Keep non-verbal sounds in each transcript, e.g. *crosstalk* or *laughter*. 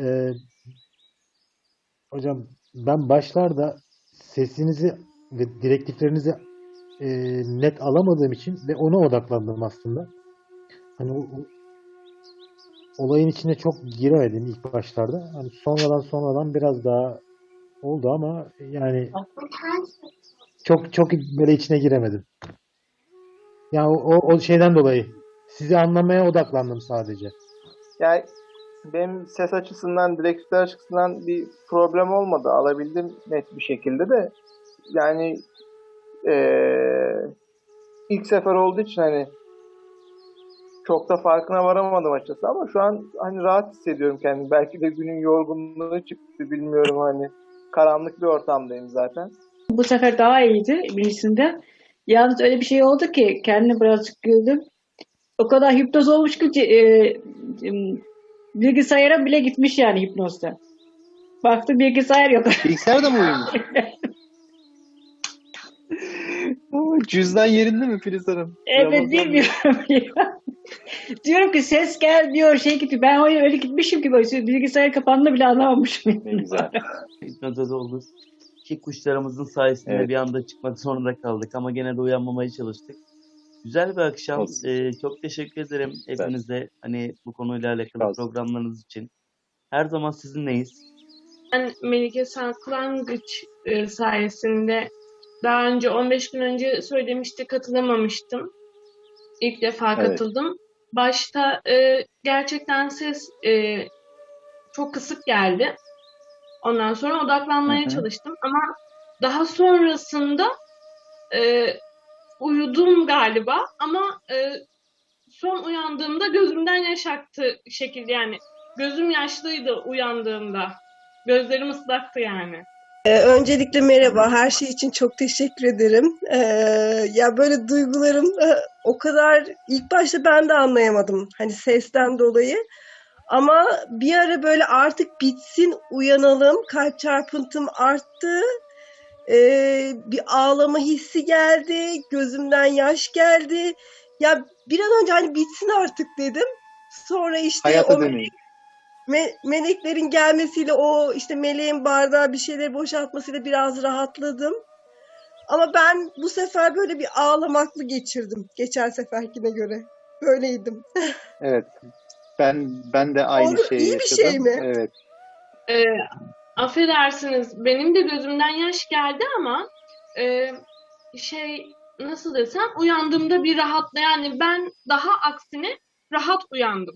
Ee, hocam ben başlarda sesinizi ve direktiflerinizi e, net alamadığım için ve ona odaklandım aslında. Hani o, olayın içine çok giremedim ilk başlarda. Hani sonradan sonradan biraz daha oldu ama yani çok çok böyle içine giremedim. Ya o, o, o şeyden dolayı sizi anlamaya odaklandım sadece. Yani benim ses açısından, direktifler açısından bir problem olmadı. Alabildim net bir şekilde de. Yani eee, ilk sefer olduğu için hani çok da farkına varamadım açıkçası ama şu an hani rahat hissediyorum kendimi. Belki de günün yorgunluğu çıktı bilmiyorum hani. Karanlık bir ortamdayım zaten. Bu sefer daha iyiydi birincisinde. Yalnız öyle bir şey oldu ki kendime birazcık güldüm. O kadar hipnoz olmuş ki e, bilgisayara bile gitmiş yani hipnozda. Baktım bilgisayar yok. *laughs* Bilgisayar da mı uyumuş? *laughs* Cüzdan yerinde mi Filiz Hanım? Evet bilmiyorum ya. Diyorum ki ses gel diyor şey gitti. Ben öyle, öyle gitmişim ki böyle bilgisayar kapandı bile anlamamışım. Ne güzel. Hipnotize olduk. Ki kuşlarımızın sayesinde Evet. bir anda çıkmak zorunda kaldık ama gene de uyanmamaya çalıştık. Güzel bir akşam. Olsun. Ee, çok teşekkür ederim hepinize hani bu konuyla alakalı Olsun. programlarınız için. Her zaman sizinleyiz. Ben Melike Saklanguç e, sayesinde daha önce 15 gün önce söylemişti katılamamıştım. İlk defa Evet. katıldım. Başta e, gerçekten ses e, çok kısık geldi. Ondan sonra odaklanmaya Hı hı. çalıştım ama daha sonrasında e, uyudum galiba ama e, son uyandığımda gözümden yaş aktı şekilde yani gözüm yaşlıydı uyandığımda. Gözlerim ıslaktı yani. Ee, Öncelikle merhaba. Her şey için çok teşekkür ederim. Ee, ya böyle duygularım e, o kadar ilk başta ben de anlayamadım. Hani sesten dolayı. Ama bir ara böyle artık bitsin, uyanalım. Kalp çarpıntım arttı. Ee, bir ağlama hissi geldi. Gözümden yaş geldi. Ya bir an önce hani bitsin artık dedim. Sonra işte Hayata o. Me- meleklerin gelmesiyle o işte meleğin bardağı bir şeyleri boşaltmasıyla biraz rahatladım. Ama ben bu sefer böyle bir ağlamaklı geçirdim geçen seferkine göre. Böyleydim. Evet. Ben ben de aynı Olur, şeyi iyi bir yaşadım. şey mi? Evet. Ee, affedersiniz benim de gözümden yaş geldi ama e, şey nasıl desem uyandığımda bir rahatla yani ben daha aksine rahat uyandım.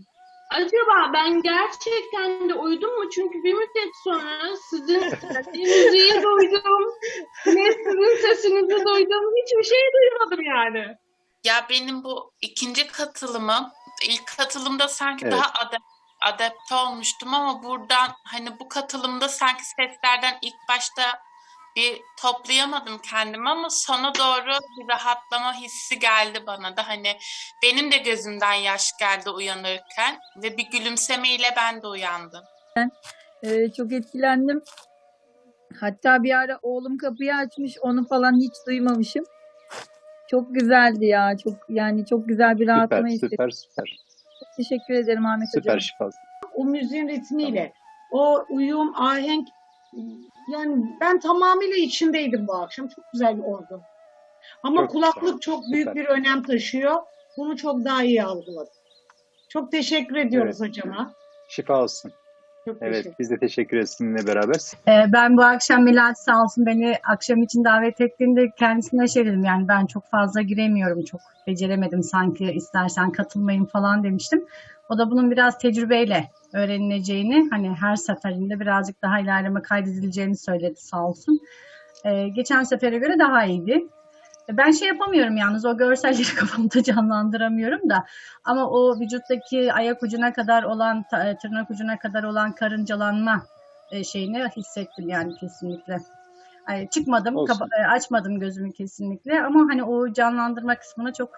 Acaba ben gerçekten de uyudum mu? Çünkü bir müddet sonra sizin sesinizi *laughs* duydum. Ne sizin sesinizi duydum. Hiçbir şey duymadım yani. Ya benim bu ikinci katılımım, ilk katılımda sanki Evet. daha adap- adapte olmuştum ama buradan hani bu katılımda sanki seslerden ilk başta bir toplayamadım kendimi ama sona doğru bir rahatlama hissi geldi bana da hani benim de gözümden yaş geldi uyanırken ve bir gülümsemeyle ben de uyandım. Ee, çok etkilendim. Hatta bir ara oğlum kapıyı açmış, onu falan hiç duymamışım. Çok güzeldi ya. Çok yani çok güzel bir Süper, rahatlama hissettim. süper, süper. Teşekkür ederim Ahmet Süper hocam. şifa. o müziğin ritmiyle, o uyum, ahenk yani ben tamamıyla içindeydim bu akşam. Çok güzel bir ordu. Ama Çok kulaklık güzel, çok süper. büyük bir önem taşıyor. Bunu çok daha iyi algıladım. Çok teşekkür ediyoruz Evet. hocama. Şifa olsun. Çok Evet, teşekkür biz de teşekkür ederiz sizinle beraber. Ee, ben bu akşam Milad sağ olsun beni akşam için davet ettiğinde kendisine şey dedim yani ben çok fazla giremiyorum çok beceremedim sanki istersen katılmayın falan demiştim. O da bunun biraz tecrübeyle öğrenileceğini hani her seferinde birazcık daha ilerleme kaydedileceğini söyledi sağ olsun. Ee, geçen sefere göre daha iyiydi. Ben şey yapamıyorum yalnız o görselleri *laughs* kafamda canlandıramıyorum da ama o vücuttaki ayak ucuna kadar olan ta- tırnak ucuna kadar olan karıncalanma e, şeyini hissettim yani kesinlikle. Ay, çıkmadım, kapa- e, açmadım gözümü kesinlikle ama hani o canlandırma kısmını çok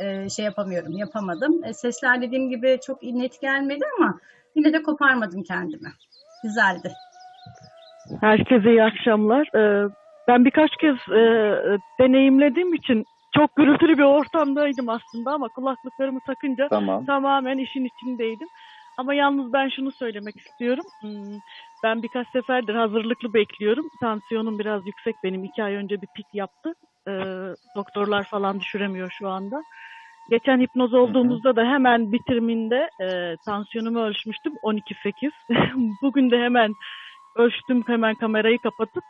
e, şey yapamıyorum, yapamadım. E, sesler dediğim gibi çok net gelmedi ama yine de koparmadım kendimi. Güzeldi. Herkese iyi akşamlar. Ben birkaç kez e, deneyimlediğim için çok gürültülü bir ortamdaydım aslında ama kulaklıklarımı takınca Tamam. tamamen işin içindeydim. Ama yalnız ben şunu söylemek istiyorum. Hmm, Ben birkaç seferdir hazırlıklı bekliyorum. Tansiyonum biraz yüksek benim. iki ay önce bir pik yaptı. Ee, doktorlar falan düşüremiyor şu anda. Geçen hipnoz olduğumuzda da hemen bitiriminde e, tansiyonumu ölçmüştüm. 12.8. *laughs* Bugün de hemen ölçtüm hemen kamerayı kapatıp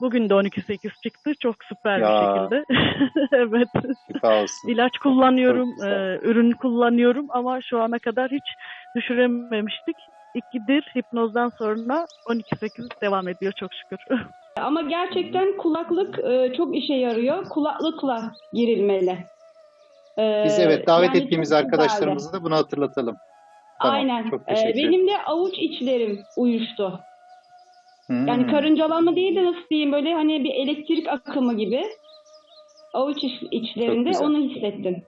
bugün de 12.8 çıktı. Çok süper bir Ya. şekilde. *laughs* evet. Şifa olsun. İlaç kullanıyorum, e, ürün kullanıyorum ama şu ana kadar hiç düşürememiştik. İkidir hipnozdan sonra 12.8 devam ediyor çok şükür. *laughs* Ama gerçekten kulaklık e, çok işe yarıyor. Kulaklıkla girilmeli. E, Biz evet davet yani ettiğimiz arkadaşlarımıza da bunu hatırlatalım. Tamam, Aynen. Çok E, teşekkür ederim. benim de avuç içlerim uyuştu. Hmm. Yani karıncalanma değil de nasıl diyeyim böyle hani bir elektrik akımı gibi. Avuç iç- içlerinde onu hissettim.